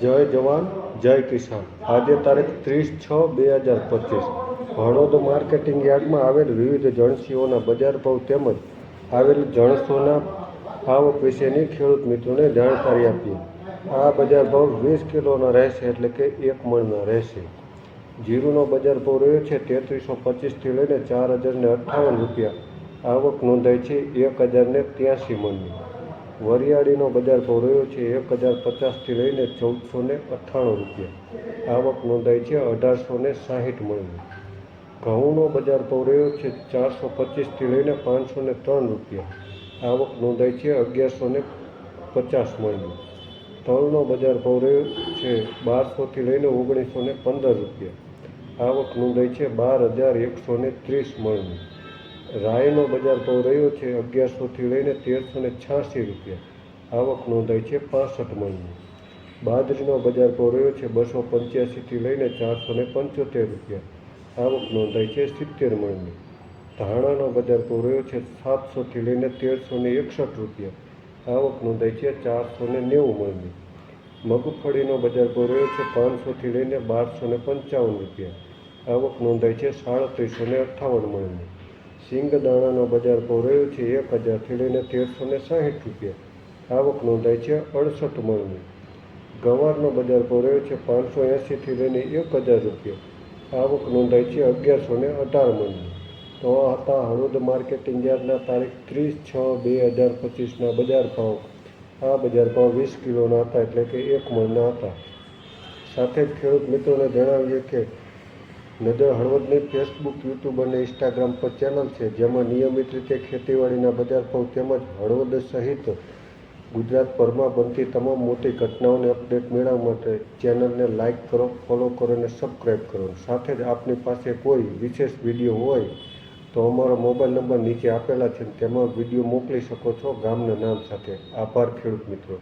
જય જવાન, જય કિસાન. આજે તારીખ ત્રીસ છ બે હજાર પચીસ. હળોદ માર્કેટિંગ યાર્ડમાં આવેલ વિવિધ જણસીઓના બજાર ભાવ તેમજ આવેલ જણસોના આવક વિશેની ખેડૂત મિત્રોને જાણકારી આપીએ. આ બજાર ભાવ વીસ કિલોના રહેશે એટલે કે એક મણના રહેશે. જીરુનો બજાર ભાવ રહ્યો છે તેત્રીસો પચીસથી લઈને ચાર હજારને અઠ્ઠાવન રૂપિયા. આવક નોંધાઈ છે એક હજારને ત્યાંસી મણની. વરિયાળીનો બજાર ભાવ રહ્યો છે એક હજાર પચાસથી લઈને ચૌદસો ને અઠ્ઠાણું રૂપિયા. આવક નોંધાઈ છે અઢારસો ને સાહીઠ મણની ઘઉંનો બજાર ભાવ રહ્યો છે ચારસો પચીસથી લઈને પાંચસો ને ત્રણ રૂપિયા. આવક નોંધાઈ છે અગિયારસો ને પચાસ મણની તલનો બજાર ભાવ રહ્યો છે બારસોથી લઈને ઓગણીસો ને પંદર રૂપિયા. આવક નોંધાઈ છે બાર હજાર એકસો ને ત્રીસ મણની રાયનો બજાર ભાવ રહ્યો છે અગિયારસોથી લઈને તેરસો ને છ્યાસી રૂપિયા. આવક નોંધાઈ છે પાસઠ મણની. બાજરીનો બજાર ભાવ રહ્યો છે બસો પંચ્યાસીથી લઈને ચારસો ને પંચોતેર રૂપિયા. આવક નોંધાઈ છે સિત્તેર મણની. ધાણાનો બજાર ભાવ રહ્યો છે સાતસોથી લઈને તેરસો ને એકસઠ રૂપિયા. આવક નોંધાઈ છે ચારસો ને નેવું મણની. મગફળીનો બજાર ભાવ રહ્યો છે પાંચસોથી લઈને બારસો ને પંચાવન રૂપિયા. આવક નોંધાઈ છે સાડત્રીસો ને અઠ્ઠાવન મણની. સિંગદાણાનો બજાર ભાવ રહ્યો છે એક હજારથી લઈને તેરસો ને સાહીઠ રૂપિયા. આવક નોંધાઈ છે અડસઠ મણની. ગવારનો બજાર ભાવ રહ્યો છે પાંચસો એંસીથી લઈને એક હજાર રૂપિયા. આવક નોંધાઈ છે અગિયારસો ને અઢાર મણની. તો આ હતા હળવદ માર્કેટિંગ યાર્ડના તારીખ ત્રીસ છ બે હજાર પચીસના બજાર ભાવ. આ બજાર ભાવ વીસ કિલોના હતા એટલે કે એક મણના હતા. સાથે જ ખેડૂત મિત્રોને જણાવીએ કે નજર હળવદની ફેસબુક યુટ્યુબ અને ઇન્સ્ટાગ્રામ પર ચેનલ છે, જેમાં નિયમિત રીતે ખેતીવાડીના બજાર ભાવ તેમજ હળવદ સહિત ગુજરાતભરમાં બનતી તમામ મોટી ઘટનાઓને અપડેટ મેળવવા માટે ચેનલને લાઇક કરો ફોલો કરો અને સબસ્ક્રાઈબ કરો. સાથે જ આપની પાસે કોઈ વિશેષ વીડિયો હોય તો અમારો મોબાઈલ નંબર નીચે આપેલા છે તેમાં વીડિયો મોકલી શકો છો ગામના નામ સાથે. આભાર ખેડૂત મિત્રો.